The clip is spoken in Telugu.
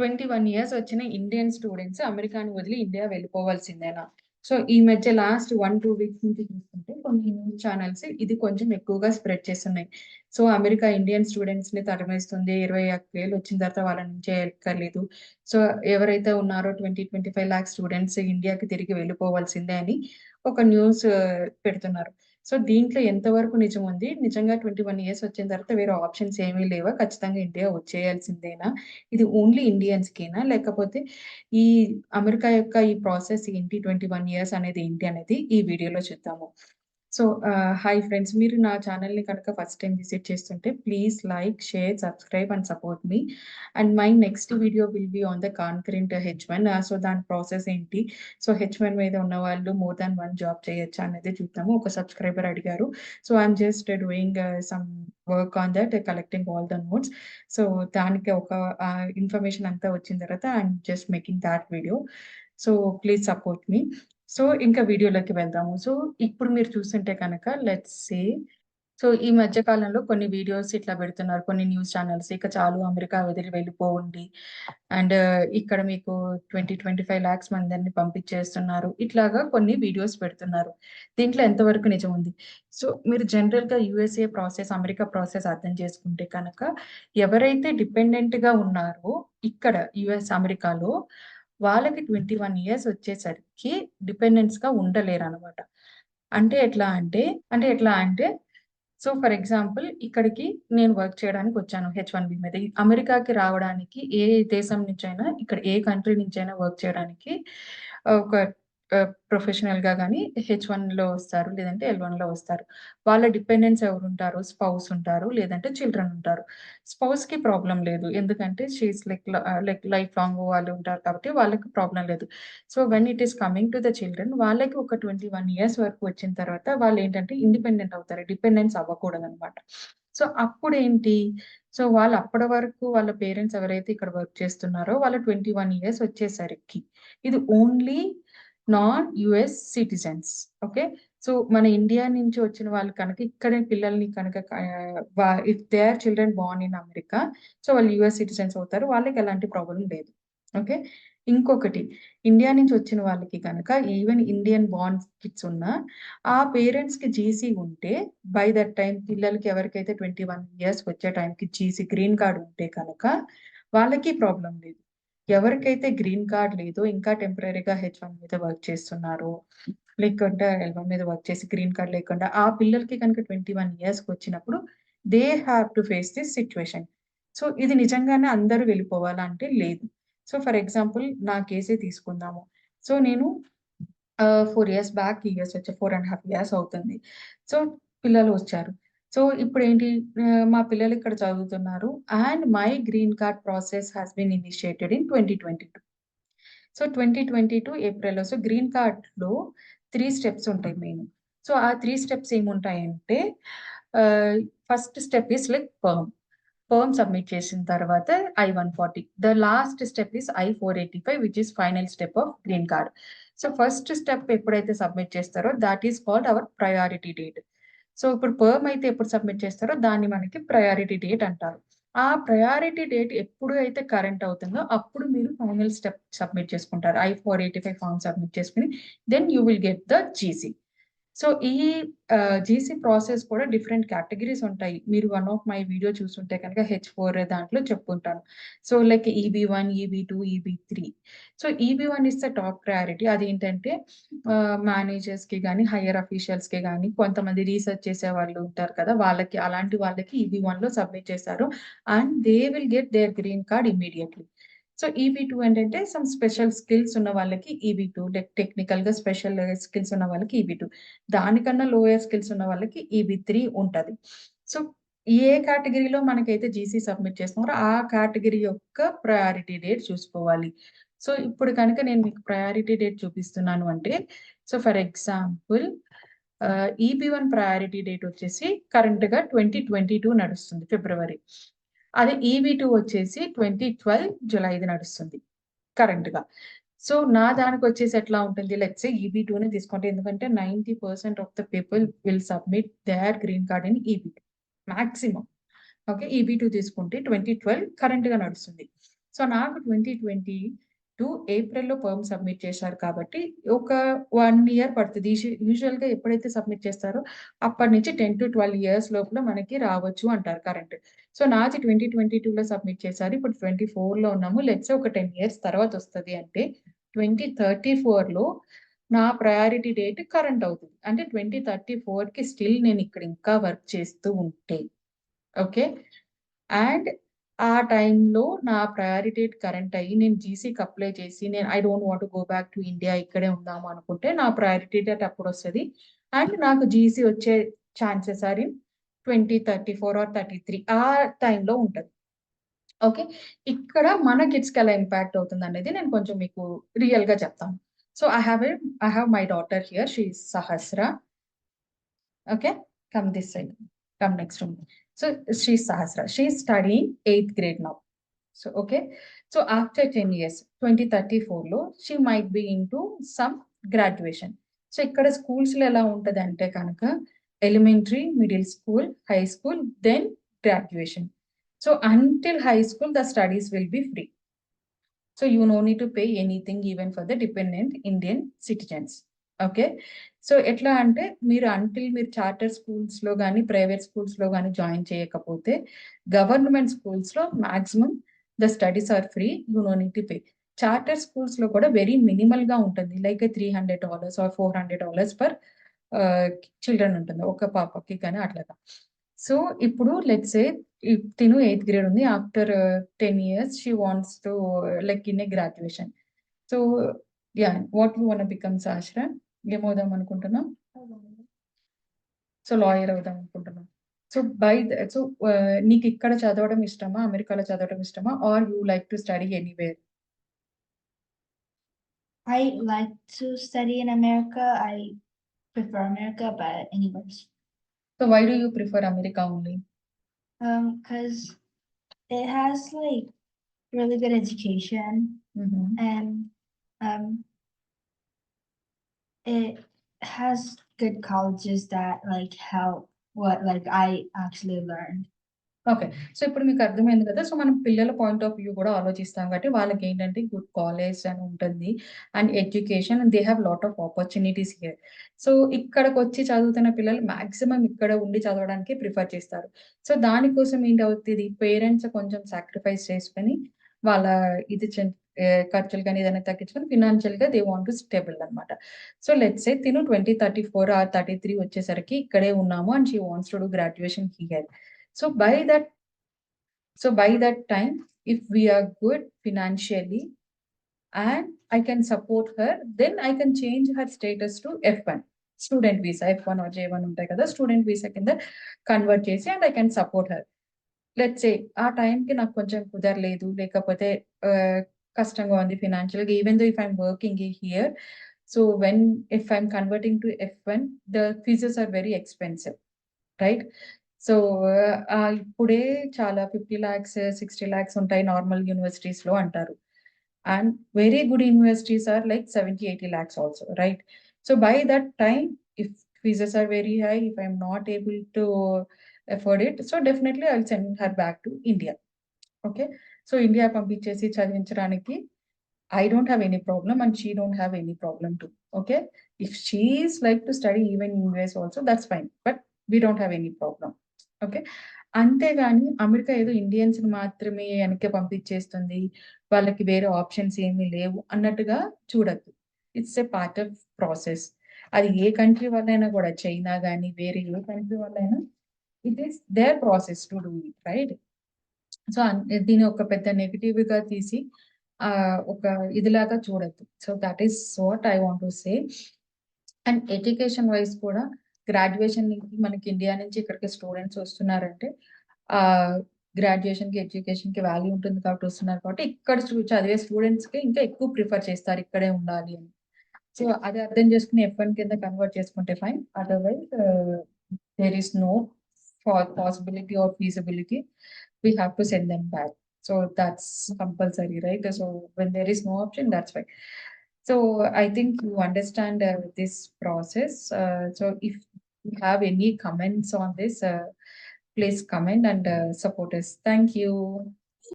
ట్వంటీ వన్ ఇయర్స్ వచ్చిన ఇండియన్ స్టూడెంట్స్ అమెరికాని వదిలి ఇండియా వెళ్ళిపోవాల్సిందేనా? సో ఈ మధ్య లాస్ట్ వన్ టూ వీక్స్ నుంచి చూసుకుంటే కొన్ని న్యూస్ ఛానల్స్ ఇది కొంచెం ఎక్కువగా స్ప్రెడ్ చేస్తున్నాయి. సో అమెరికా ఇండియన్ స్టూడెంట్స్ని తరమేస్తుంది. ఇరవై వేలు వచ్చిన తర్వాత వాళ్ళ నుంచే ఎక్కర్లేదు సో ఎవరైతే ఉన్నారో twenty twenty five lakh students ఇండియాకి తిరిగి వెళ్ళిపోవాల్సిందే అని ఒక న్యూస్ uh, పెడుతున్నారు. సో దీంట్లో ఎంతవరకు నిజం ఉంది? నిజంగా ట్వంటీ వన్ ఇయర్స్ వచ్చిన తర్వాత వేరే ఆప్షన్స్ ఏమీ లేవా? ఖచ్చితంగా ఇండియా వచ్చేయాల్సిందేనా? ఇది ఓన్లీ ఇండియన్స్కేనా? లేకపోతే ఈ అమెరికా యొక్క ఈ ప్రాసెస్ ఏంటి? ట్వంటీ వన్ ఇయర్స్ అనేది ఏంటి అనేది ఈ వీడియోలో చూద్దాము. సో హాయ్ ఫ్రెండ్స్ మీరు నా ఛానల్ని కనుక ఫస్ట్ టైం విజిట్ చేస్తుంటే please like share subscribe and support me and my next video will be on the concurrent H one so దాని ప్రాసెస్ ఏంటి? సో హెచ్ వన్ మీద ఉన్న వాళ్ళు మోర్ దాన్ వన్ జాబ్ చేయొచ్చా అనేది చూద్దాము. ఒక సబ్స్క్రైబర్ అడిగారు. So I'm just doing some work on that collecting all the notes so దానికి ఒక ఇన్ఫర్మేషన్ అంతా వచ్చిన తర్వాత I'm just making that video so please support me so ఇంకా వీడియోలోకి వెళ్దాము. సో ఇప్పుడు మీరు చూస్తుంటే కనుక లెట్స్ సే సో ఈ మధ్య కాలంలో కొన్ని వీడియోస్ ఇట్లా పెడుతున్నారు. కొన్ని న్యూస్ ఛానల్స్ ఇక చాలు అమెరికా వదిలి వెళ్ళిపోండి. అండ్ uh, ఇక్కడ మీకు ట్వంటీ ట్వంటీ ఫైవ్ ల్యాక్స్ మందిని పంపించేస్తున్నారు. ఇట్లాగా కొన్ని వీడియోస్ పెడుతున్నారు. దీంట్లో ఎంతవరకు నిజం ఉంది? సో మీరు జనరల్గా యుఎస్ఏ ప్రాసెస్ అమెరికా ప్రాసెస్ అర్థం చేసుకుంటే కనుక ఎవరైతే డిపెండెంట్గా ఉన్నారో ఇక్కడ యుఎస్ అమెరికాలో వాళ్ళకి ట్వంటీ వన్ ఇయర్స్ వచ్చేసరికి డిపెండెన్స్గా ఉండలేరు అనమాట అంటే ఎట్లా అంటే అంటే ఎట్లా అంటే సో ఫర్ ఎగ్జాంపుల్ ఇక్కడికి నేను వర్క్ చేయడానికి వచ్చాను హెచ్ వన్ బి మీద. అమెరికాకి రావడానికి ఏ దేశం నుంచి అయినా ఇక్కడ ఏ కంట్రీ నుంచి అయినా వర్క్ చేయడానికి ఒక ప్రొఫెషనల్గా కానీ హెచ్ వన్లో వస్తారు లేదంటే ఎల్ వన్లో వస్తారు. వాళ్ళ డిపెండెన్స్ ఎవరు ఉంటారు స్పౌస్ ఉంటారు లేదంటే చిల్డ్రన్ ఉంటారు. స్పౌస్కి ప్రాబ్లం లేదు. ఎందుకంటే she's like like life long వాళ్ళు ఉంటారు కాబట్టి వాళ్ళకి ప్రాబ్లం లేదు. So when it is coming to the children వాళ్ళకి ఒక ట్వంటీ వన్ ఇయర్స్ వరకు వచ్చిన తర్వాత వాళ్ళు ఏంటంటే ఇండిపెండెంట్ అవుతారు. డిపెండెన్స్ అవ్వకూడదు అనమాట సో అప్పుడు ఏంటి సో వాళ్ళు అప్పటి వరకు వాళ్ళ పేరెంట్స్ ఎవరైతే ఇక్కడ వర్క్ చేస్తున్నారో వాళ్ళ ట్వంటీ వన్ ఇయర్స్ వచ్చేసరికి. ఇది only non US citizens. Okay? So మన ఇండియా నుంచి వచ్చిన వాళ్ళు కనుక ఇక్కడ పిల్లల్ని కనుక if they are children born in America so వాళ్ళు యుఎస్ సిటిజన్స్ అవుతారు వాళ్ళకి ఎలాంటి ప్రాబ్లం లేదు. ఓకే? ఇంకొకటి ఇండియా నుంచి వచ్చిన వాళ్ళకి కనుక ఈవెన్ ఇండియన్ బాండ్ కిడ్స్ ఉన్నా ఆ పేరెంట్స్కి జీసీ ఉంటే బై దట్ టైం పిల్లలకి ఎవరికైతే ట్వంటీ వన్ ఇయర్స్ వచ్చే టైంకి జీసీ గ్రీన్ కార్డ్ ఉంటే కనుక వాళ్ళకి ప్రాబ్లం లేదు. ఎవరికైతే గ్రీన్ కార్డ్ లేదో ఇంకా టెంపరీగా హెచ్ వన్ మీద వర్క్ చేస్తున్నారో. లేకుంటే ఎల్వన్ మీద వర్క్ చేసి గ్రీన్ కార్డ్ లేకుండా ఆ పిల్లలకి కనుక ట్వంటీ వన్ ఇయర్స్కి వచ్చినప్పుడు they have to face this situation so ఇది నిజంగానే అందరూ వెళ్ళిపోవాలా అంటే లేదు. సో ఫర్ ఎగ్జాంపుల్ నా కేసే తీసుకుందాము. సో నేను ఫోర్ ఇయర్స్ బ్యాక్ ఇయర్స్ వచ్చే ఫోర్ అండ్ హాఫ్ ఇయర్స్ అవుతుంది. సో పిల్లలు వచ్చారు. సో ఇప్పుడు ఏంటి మా పిల్లలు ఇక్కడ చదువుతున్నారు. And my green card process has been initiated in twenty twenty two. So twenty twenty two ఏప్రిల్లో సో గ్రీన్ కార్డ్లో త్రీ స్టెప్స్ ఉంటాయి మెయిన్. సో ఆ three steps ఏముంటాయంటే first step is like perm perm submit చేసిన తర్వాత I one forty. The last step is I four eighty five which is final step of green card. So first step ఎప్పుడైతే సబ్మిట్ చేస్తారో that is called our priority date. So ఇప్పుడు పర్మ్ అయితే ఎప్పుడు సబ్మిట్ చేస్తారో దాన్ని మనకి ప్రయారిటీ డేట్ అంటారు. ఆ ప్రయారిటీ డేట్ ఎప్పుడు అయితే కరెంట్ అవుతుందో అప్పుడు మీరు ఫైనల్ స్టెప్ సబ్మిట్ చేసుకుంటారు. I four eighty five form submit చేసుకుని then you will get the GC so ఈ జీసీ ప్రాసెస్ కూడా డిఫరెంట్ కేటగిరీస్ ఉంటాయి. మీరు వన్ ఆఫ్ మై వీడియో చూస్తుంటే కనుక హెచ్ ఫోర్ దాంట్లో చెప్పుకుంటాను so like EB one EB two EB three so EB one is the top priority అదేంటంటే మేనేజర్స్కి కానీ హయ్యర్ అఫీషియల్స్కి కానీ కొంతమంది రీసెర్చ్ చేసే వాళ్ళు ఉంటారు కదా వాళ్ళకి అలాంటి వాళ్ళకి ఈబీ వన్లో సబ్మిట్ చేశారు and they will get their green card immediately so EB two ఏంటంటే సమ్ స్పెషల్ స్కిల్స్ ఉన్న వాళ్ళకి ఈబీ టూ టెక్నికల్గా స్పెషల్ స్కిల్స్ ఉన్న వాళ్ళకి ఈబీ టూ దానికన్నా లోయర్ స్కిల్స్ ఉన్న వాళ్ళకి ఈబీ త్రీ ఉంటుంది. సో ఏ కేటగిరీలో మనకైతే జీసీ సబ్మిట్ చేస్తున్నారో ఆ కేటగిరీ యొక్క ప్రయారిటీ డేట్ చూసుకోవాలి. సో ఇప్పుడు కనుక నేను మీకు ప్రయారిటీ డేట్ చూపిస్తున్నాను అంటే so for example EB one priority date వచ్చేసి కరెంట్గా ట్వంటీ ట్వంటీ టూ నడుస్తుంది ఫిబ్రవరి అదే ఈవీ టూ వచ్చేసి ట్వంటీ ట్వెల్వ్ జులైది నడుస్తుంది కరెంట్గా. సో నా దానికి వచ్చేసి ఎట్లా ఉంటుంది? లెట్స్ ఈబీ టూనే తీసుకుంటే ఎందుకంటే ninety percent of the people will submit their green card in EB two maximum okay EB two తీసుకుంటే ట్వంటీ ట్వెల్వ్ కరెంట్గా నడుస్తుంది. సో నాకు ట్వంటీ ట్వంటీ టూ ఏప్రిల్‌లో పర్మ్ సబ్మిట్ చేశారు కాబట్టి ఒక వన్ ఇయర్ పడుతుంది యూజువల్‌గా ఎప్పుడైతే సబ్మిట్ చేస్తారో అప్పటి నుంచి 10-12 ఇయర్స్ లోపల మనకి రావచ్చు అంటారు కరెంట్. సో నాది 2022లో సబ్మిట్ చేశారు. ఇప్పుడు 24లో ఉన్నాము. లెట్స్ ఒక 10 ఇయర్స్ తర్వాత వస్తుంది అంటే 2034లో నా ప్రయారిటీ డేట్ కరెంట్ అవుతుంది అంటే 2034కి స్టిల్ నేను ఇక్కడ ఇంకా వర్క్ చేస్తూ ఉంటే ఓకే. అండ్ ఆ టైంలో నా ప్రయారిటేట్ కరెంట్ అయ్యి నేను జీసీకి అప్లై చేసి నేను I don't want go back to India ఇక్కడే ఉందాము అనుకుంటే నా ప్రయారిటీ డేట్ వస్తుంది అండ్ నాకు జీసీ వచ్చే ఛాన్సెస్ ఆర్ ఇన్ 2034 ఆర్ 33 ఆ టైంలో ఉంటుంది ఓకే. ఇక్కడ మన కిడ్స్‌కి ఎలా ఇంపాక్ట్ అవుతుంది అనేది నేను కొంచెం మీకు రియల్‌గా చెప్తాను. So I have I have my daughter here. She Sahasra. Okay. Come this side. Come next room. So she is Sahasra. She is studying eighth grade now. So okay. So after 10 years 2034లో she might be into some graduation. So ఇక్కడ స్కూల్స్‌లో ఎలా ఉంటదంటే కనుక elementary, middle school, high school then graduation. So until high school the studies will be free. So you no need to pay anything even for the dependent Indian citizens. Okay. So ఎట్లా అంటే మీరు అంటిల్ మీరు చార్టర్ స్కూల్స్లో గాని, ప్రైవేట్ స్కూల్స్లో కానీ జాయిన్ చేయకపోతే గవర్నమెంట్ స్కూల్స్లో maximum the studies are free. You no need to pay. Charter స్కూల్స్లో కూడా వెరీ మినిమల్గా ఉంటుంది. లైక్ $300 ఆర్ $400 పర్ చిల్డ్రన్ ఉంటుంది. ఒక పాపకి కానీ అట్లాగా. సో ఇప్పుడు లెట్స్ సే తిను ఎయిత్ గ్రేడ్ ఉంది. After 10 years she wants to like in a graduation. So ya what you want become Sahasra? ఏమవుదాం అనుకుంటున్నావు? సో లాయర్ అవుదాం అనుకుంటున్నావు. సో బై ద సో ఆహ్, నీకు ఇక్కడ చదవడం ఇష్టమా? అమెరికాలో చదవడం ఇష్టమా? Are you like to study anywhere? I like to study in America. I prefer America, but anywhere. So why do you prefer America only? Um, because it has like really good education హుహు. and um it has good colleges that like help what like I actually learned. Okay. So ఇప్పుడు మీకు అర్థమైంది కదా! సో మనం పిల్లల పాయింట్ ఆఫ్ వ్యూ కూడా ఆలోచిస్తాం కాబట్టి వాళ్ళకి ఏంటంటే గుడ్ కాలేజ్ అని ఉంటుంది. And education they have lot of opportunities here. So ఇక్కడికొచ్చి చదువుతున్న పిల్లలు మాక్సిమం ఇక్కడ ఉండి చదవడానికి ప్రిఫర్ చేస్తారు. సో దానికోసం ఏంటవుతది పేరెంట్స్ కొంచెం సాక్రిఫైస్ చేసుకొని వాళ్ళ ఇది ఖర్చులు గాని ఏదైనా తగ్గించుకొని ఫినాన్షియల్‌గా దే వాంట్ టు స్టేబుల్ అనమాట. సో లెట్స్ సే తిను 2034 ఆర్ 33 వచ్చేసరికి ఇక్కడే ఉన్నాము and she wants to do graduation here. So by that so by that time if we are good financially and I can support her then I can change her status to F one student visa F one or J one ఉంటాయి కదా! స్టూడెంట్ వీసా కింద కన్వర్ట్ చేసి and I can support her. Let's say ఆ టైంకి నాకు కొంచెం కుదరలేదు. లేకపోతే కష్టంగా ఉంది ఫినాన్షియల్‌గా even though if I working here. So when if I converting to F one the fees are very expensive. Right? So ఇప్పుడే చాలా 50,00,000, 60,00,000 ఉంటాయి నార్మల్ యూనివర్సిటీస్‌లో అంటారు. And very good universities are like seventy eighty lakhs also right? So by that time if fees are very high, if I'm not able to afford it so definitely I will send her back to India. So India పంపించేసి చదివించడానికి I don't have any problem and she don't have any problem too. Okay. If she is like to study even in US also that's fine. But we don't have any problem. Okay. అంతేగాని అమెరికా ఏదో ఇండియన్స్ మాత్రమే వెనక్కి పంపించేస్తుంది. వాళ్ళకి వేరే ఆప్షన్స్ ఏమీ లేవు అన్నట్టుగా చూడద్దు it's a part of process. అది ఏ కంట్రీ వాళ్ళైనా కూడా చైనా కానీ వేరే ఏ కంట్రీ వాళ్ళైనా it is their process to do it right? So దీని దీన్ని ఒక పెద్ద నెగెటివ్‌గా తీసి ఆ ఒక ఇదిలాగా చూడద్దు so that is what I want to say. And education wise కూడా గ్రాడ్యుయేషన్ మనకి ఇండియా నుంచి ఇక్కడికి స్టూడెంట్స్ వస్తున్నారంటే ఆహ్, గ్రాడ్యుయేషన్‌కి, ఎడ్యుకేషన్‌కి వాల్యూ ఉంటుంది కాబట్టి వస్తున్నారు కాబట్టి ఇక్కడ చదివే చదివే స్టూడెంట్స్‌కి ఇంకా ఎక్కువ ప్రిఫర్ చేస్తారు ఇక్కడే ఉండాలి అని. సో అది అర్థం చేసుకొని ఎఫ్1 కింద కన్వర్ట్ చేసుకుంటే fine. Otherwise there is no for possibility or feasibility, we have to send them back. So that's compulsory, right? So when there is no option, that's why. So I think you understand uh, this process. Uh, so if you have any comments on this, uh, please comment and uh, support us. Thank you.